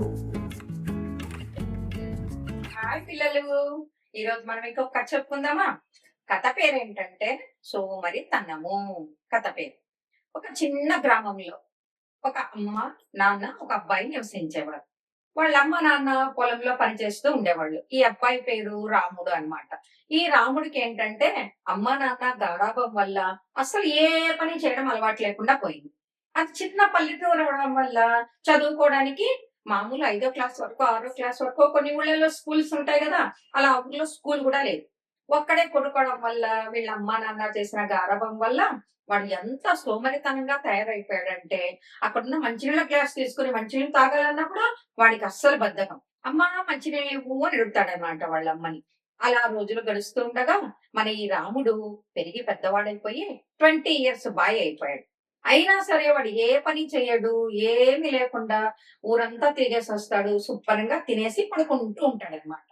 Hi పిల్లలు. ఈరోజు మనం ఇంకొక కథ చెప్పుకుందామా? కథ పేరు ఏంటంటే సోమరి తనము కథ పేరు. ఒక చిన్న గ్రామంలో ఒక అమ్మ నాన్న ఒక అబ్బాయి నివసించేవారు. వాళ్ళ అమ్మ నాన్న పొలంలో పనిచేస్తూ ఉండేవాళ్ళు. ఈ అబ్బాయి పేరు రాముడు అన్నమాట. ఈ రాముడికి ఏంటంటే అమ్మ నాన్న గారాభం వల్ల అసలు ఏ పని చేయడం అలవాటు లేకుండా పోయింది. అది చిన్న పల్లెటూరు అవడం వల్ల చదువుకోవడానికి మామూలు ఐదో క్లాస్ వరకు ఆరో క్లాస్ వరకు కొన్ని ఊళ్ళలో స్కూల్స్ ఉంటాయి కదా అలా ఊళ్ళో స్కూల్ కూడా లేదు. ఒక్కడే కొనుక్కోవడం వల్ల వీళ్ళ అమ్మా నాన్న చేసిన గారభం వల్ల వాడు ఎంత సోమరితనంగా తయారైపోయాడంటే అక్కడున్న మంచినీళ్ళ గ్లాస్ తీసుకుని మంచినీళ్ళు తాగాలన్నా కూడా వాడికి అస్సలు బద్ధకం. అమ్మ మంచినీళ్ళు ఇవ్వు అని అడుగుతాడనమాట వాళ్ళ అమ్మని. అలా రోజులు గడుస్తూ ఉండగా మన ఈ రాముడు పెరిగి పెద్దవాడైపోయి ట్వంటీ ఇయర్స్ బాయ్ అయిపోయాడు. అయినా సరే వాడు ఏ పని చేయడు ఏమి లేకుండా ఊరంతా తిరిగేసి వస్తాడు శుభ్రంగా తినేసి పడుకుంటూ ఉంటాడు అనమాట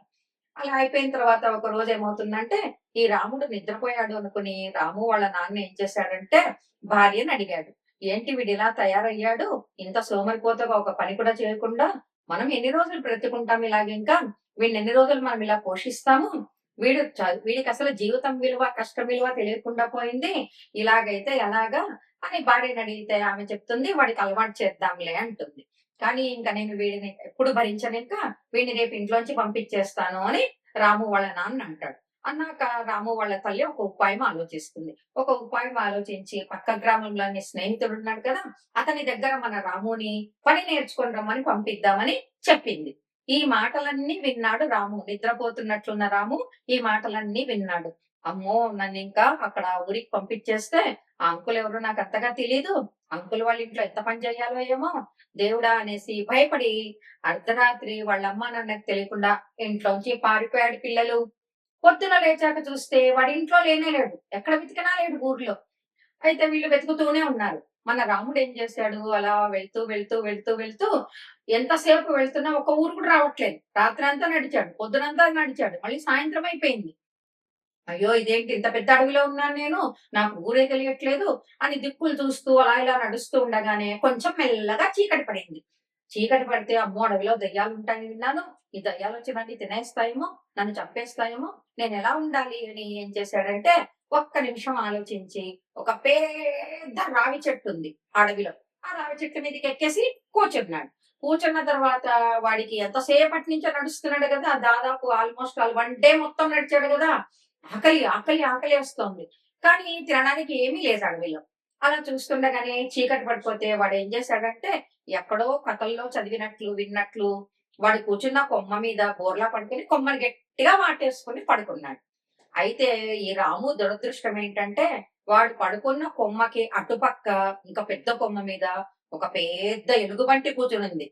అలా అయిపోయిన తర్వాత ఒక రోజు ఏమవుతుందంటే ఈ రాముడు నిద్రపోయాడు అనుకుని రాము వాళ్ళ నాన్న ఏం చేశాడంటే భార్యని అడిగాడు. ఏంటి వీడు ఇలా తయారయ్యాడు? ఇంత సోమరిపోతగా ఒక పని కూడా చేయకుండా మనం ఎన్ని రోజులు బ్రతుకుంటాం ఇలాగ ఇంకా? వీడిని ఎన్ని రోజులు మనం ఇలా పోషిస్తాము? వీడు వీడికి అసలు జీవితం విలువ కష్టం విలువ తెలియకుండా పోయింది. ఇలాగైతే ఎలాగా అని భార్యను అడిగితే ఆమె చెప్తుంది వాడికి అలవాటు చేద్దాంలే అంటుంది. కానీ ఇంకా నేను వీడిని ఎప్పుడు భరించను ఇంకా వీడిని రేపు ఇంట్లోంచి పంపించేస్తాను అని రాము వాళ్ళ నాన్న అంటాడు. అన్నాక రాము వాళ్ళ తల్లి ఒక ఉపాయం ఆలోచిస్తుంది. ఒక ఉపాయం ఆలోచించి పక్క గ్రామంలోని స్నేహితుడు ఉన్నాడు కదా అతని దగ్గర మన రాముని పని నేర్చుకొని రమ్మని పంపిద్దామని చెప్పింది. ఈ మాటలన్నీ విన్నాడు రాము. నిద్రపోతున్నట్లున్న రాము ఈ మాటలన్నీ విన్నాడు. అమ్మో నన్ను ఇంకా అక్కడ ఊరికి పంపించేస్తే ఆ అంకుల్ ఎవరు నాకు అంతగా తెలియదు అంకుల్ వాళ్ళ ఇంట్లో ఎంత పని చేయాలో ఏమో. దేవుడా అనేసి భయపడి అర్ధరాత్రి వాళ్ళ అమ్మ నాన్నకు తెలియకుండా ఇంట్లోంచి పారిపోయాడు పిల్లలు. పొద్దున లేచాక చూస్తే వాడి ఇంట్లో లేనే లేడు. ఎక్కడ వెతికినా లేడు ఊర్లో. అయితే వీళ్ళు వెతుకుతూనే ఉన్నారు. మన రాముడు ఏం చేశాడు? అలా వెళ్తూ వెళ్తూ వెళ్తూ వెళ్తూ ఎంతసేపు వెళ్తున్నా ఒక ఊరు కూడా రావట్లేదు. రాత్రి అంతా నడిచాడు పొద్దునంతా నడిచాడు. మళ్ళీ సాయంత్రం అయిపోయింది. అయ్యో ఇదేంటి? ఇంత పెద్ద అడవిలో ఉన్నాను నేను. నాకు ఊరే తెలియట్లేదు. అని దిక్కులు చూస్తూ అలా ఇలా నడుస్తూ ఉండగానే కొంచెం మెల్లగా చీకటి పడింది. చీకటి పడితే అమ్మో అడవిలో దయ్యాలు ఉంటాయని విన్నాను. ఈ దయ్యాలు వచ్చి తినేస్తాయేమో? నన్ను చంపేస్తాయేమో? నేను ఎలా ఉండాలి అని ఏం చేశాడంటే ఒక్క నిమిషం ఆలోచించి ఒక పెద్ద రావి చెట్టు ఉంది అడవిలో. ఆ రావి చెట్టు మీదకి ఎక్కేసి కూర్చున్నాడు. కూర్చున్న తర్వాత వాడికి ఎంతసేపటి నుంచో నడుస్తున్నాడు కదా. దాదాపు ఆల్మోస్ట్ ఆల్ వన్ డే మొత్తం నడిచాడు కదా. ఆకలి ఆకలి ఆకలి వస్తోంది. కానీ తినడానికి ఏమీ లేదు అడవిలో. అలా చూస్తుండగానే చీకటి పడిపోతే వాడు ఏం చేశాడంటే ఎక్కడో కథల్లో చదివినట్లు విన్నట్లు వాడు కూర్చున్న కొమ్మ మీద బోర్లా పడుకుని కొమ్మని గట్టిగా వాటేసుకుని పడుకున్నాడు. అయితే ఈ రాము దురదృష్టం ఏంటంటే వాడు పడుకున్న కొమ్మకి అటుపక్క ఇంకా పెద్ద కొమ్మ మీద ఒక పెద్ద ఎలుగుబంటి కూర్చునింది.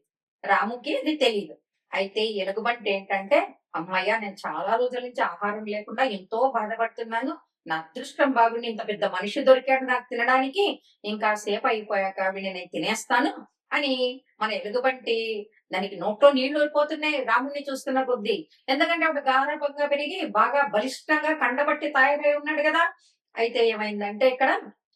రాముకి అది తెలియదు అయితే ఈ ఎలుగుబంటి ఏంటంటే అమ్మయ్య నేను చాలా రోజుల నుంచి ఆహారం లేకుండా ఎంతో బాధపడుతున్నాను. నా అదృష్టం బాగుండి ఇంత పెద్ద మనిషి దొరికాడు నాకు తినడానికి. ఇంకా సేపు అయిపోయాక వీడిని నేను తినేస్తాను అని మన ఎలుగుబంటి దానికి నోట్లో నీళ్ళు ఊరిపోతున్నాయి రాముడిని చూస్తున్న కొద్దీ. ఎందుకంటే అప్పుడు గారపంగా పెరిగి బాగా బలిష్టంగా కండబట్టి తయారై ఉన్నాడు కదా. అయితే ఏమైందంటే ఇక్కడ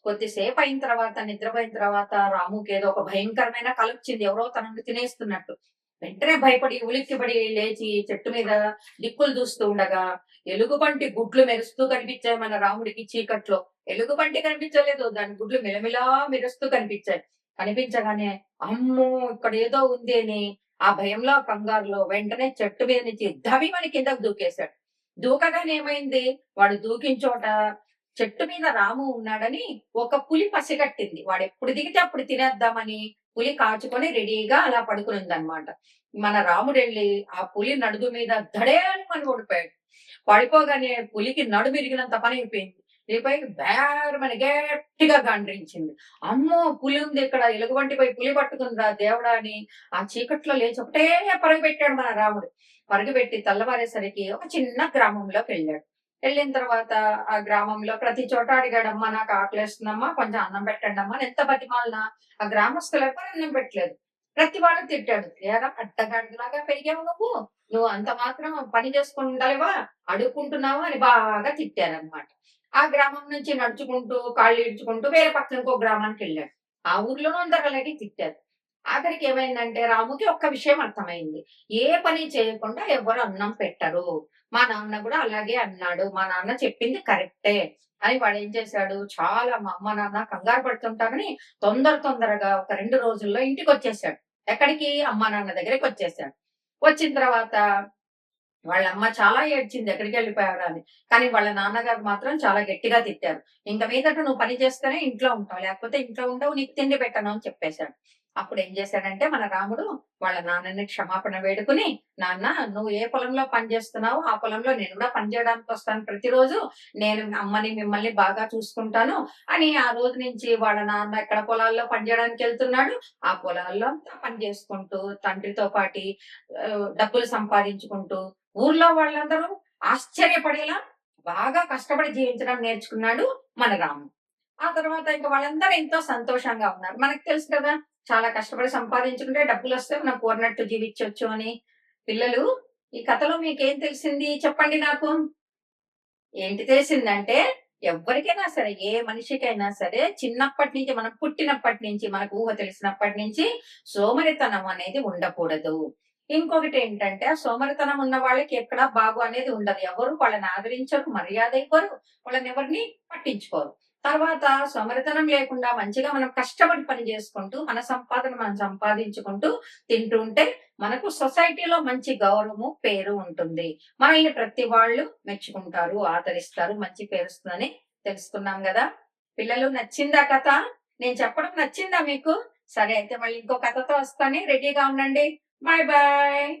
కొద్దిసేపు అయిన తర్వాత నిద్రపోయిన తర్వాత రాముకి ఏదో ఒక భయంకరమైన కలుపుచింది ఎవరో తనను తినేస్తున్నట్టు. వెంటనే భయపడి ఉలిక్కిపడి లేచి చెట్టు మీద దిక్కులు చూస్తూ ఉండగా ఎలుగుబంటి గుడ్లు మెరుస్తూ కనిపించాయి మన రాముడికి చీకట్లో. ఎలుగుబంటి కనిపించలేదు దాని గుడ్లు మిలమిలా మెరుస్తూ కనిపించాయి. కనిపించగానే అమ్మో ఇక్కడ ఏదో ఉంది అని ఆ భయంలో కంగారులో వెంటనే చెట్టు మీద నుంచి మన కిందకు దూకేశాడు. దూకగానే ఏమైంది? వాడు దూకిన చోట చెట్టు మీద రాము ఉన్నాడని ఒక పులి పసిగట్టింది. వాడు ఎప్పుడు దిగితే అప్పుడు తినేద్దామని పులి కాచుకొని రెడీగా అలా పడుకుని అనమాట మన రాముడు వెళ్ళి ఆ పులి నడుగు మీద దడే అని మనం ఓడిపోయాడు. పడిపోగానే పులికి నడుము ఇరిగినంత పని అయిపోయింది. రేపై బేరమని గట్టిగా గండ్రించింది. అమ్మో పులి ఉంది ఇక్కడ ఎలుగుబంటి పోయి పులి పట్టుకుందా దేవుడా అని ఆ చీకట్లో లేచి ఒకటే పరుగు పెట్టాడు మన రాముడు. పరుగు పెట్టి తెల్లవారేసరికి ఒక చిన్న గ్రామంలోకి వెళ్ళాడు. వెళ్ళిన తర్వాత ఆ గ్రామంలో ప్రతి చోట అడిగాడమ్మా నాకు ఆకలేస్తుందమ్మా కొంచెం అన్నం పెట్టండి అమ్మా ఎంత బతిమాలినా ఆ గ్రామస్తులు ఎప్పుడు అన్నం పెట్టలేదు. ప్రతి వాళ్ళు తిట్టాడు ఏరా అడ్డగాడిలాగా పెరిగావు నువ్వు నువ్వు అంత మాత్రం పని చేసుకుని ఉండలేవా అడుక్కుంటున్నావా అని బాగా తిట్టారనమాట ఆ గ్రామం నుంచి నడుచుకుంటూ కాళ్ళు ఇడ్చుకుంటూ వేరే పక్కన ఇంకో గ్రామానికి వెళ్ళాడు. ఆ ఊర్లోనూ అందరు అలాగే తిట్టారు. ఆఖరికి ఏమైందంటే రాముకి ఒక్క విషయం అర్థమైంది. ఏ పని చేయకుండా ఎవరు అన్నం పెట్టరు. మా నాన్న కూడా అలాగే అన్నాడు. మా నాన్న చెప్పింది కరెక్టే. అని వాడు ఏం చేశాడు? చాలా మా అమ్మ నాన్న కంగారు పడుతుంటారని తొందర తొందరగా ఒక రెండు రోజుల్లో ఇంటికి వచ్చేసాడు ఎక్కడికి? అమ్మ నాన్న దగ్గరికి వచ్చేసాడు. వచ్చిన తర్వాత వాళ్ళ అమ్మ చాలా ఏడ్చింది. ఎక్కడికి వెళ్ళిపోయారు అని. కానీ వాళ్ళ నాన్నగారు మాత్రం చాలా గట్టిగా తిట్టారు. ఇంకా మీదట నువ్వు పని చేస్తేనే ఇంట్లో ఉంటావు. లేకపోతే ఇంట్లో ఉండవు. నీకు తిండి పెట్టను అని చెప్పేశాడు. అప్పుడు ఏం చేశాడంటే మన రాముడు వాళ్ళ నాన్నని క్షమాపణ వేడుకుని నాన్న నువ్వు ఏ పొలంలో పని చేస్తున్నావు ఆ పొలంలో నేను కూడా పనిచేయడానికి వస్తాను ప్రతిరోజు. నేను అమ్మని మిమ్మల్ని బాగా చూసుకుంటాను అని ఆ రోజు నుంచి వాళ్ళ నాన్న ఎక్కడ పొలాల్లో పని చేయడానికి వెళ్తున్నాడు. ఆ పొలాల్లో అంతా పని చేసుకుంటూ తండ్రితో పాటి డబ్బులు సంపాదించుకుంటూ ఊర్లో వాళ్ళందరూ ఆశ్చర్యపడేలా బాగా కష్టపడి జీవించడం నేర్చుకున్నాడు మన రాము. ఆ తర్వాత ఇంకా వాళ్ళందరూ ఎంతో సంతోషంగా ఉన్నారు. మనకు తెలుసు కదా చాలా కష్టపడి సంపాదించుకుంటే డబ్బులు వస్తే మనం కోరినట్టు జీవించవచ్చు అని. పిల్లలు ఈ కథలో మీకేం తెలిసింది? చెప్పండి నాకు. ఏంటి తెలిసిందంటే ఎవరికైనా సరే ఏ మనిషికైనా సరే చిన్నప్పటి నుంచి మనం పుట్టినప్పటి నుంచి మనకు ఊహ తెలిసినప్పటి నుంచి సోమరితనం అనేది ఉండకూడదు. ఇంకొకటి ఏంటంటే ఆ సోమరితనం ఉన్న వాళ్ళకి ఎక్కడా బాగు అనేది ఉండదు. ఎవరు వాళ్ళని ఆదరించరు మర్యాద ఇవ్వరు వాళ్ళని ఎవరిని పట్టించుకోరు. తర్వాత సమరితనం లేకుండా మంచిగా మనం కష్టపడి పని చేసుకుంటూ మన సంపాదన మనం సంపాదించుకుంటూ తింటూ ఉంటే మనకు సొసైటీలో మంచి గౌరవము పేరు ఉంటుంది. మనల్ని ప్రతి వాళ్ళు మెచ్చుకుంటారు ఆదరిస్తారు మంచి పేరు వస్తుందని తెలుసుకున్నాం కదా. పిల్లలు నచ్చిందా కథ? నేను చెప్పడం నచ్చిందా మీకు? సరే అయితే మళ్ళీ ఇంకో కథతో వస్తాను. రెడీగా ఉండండి. Bye bye.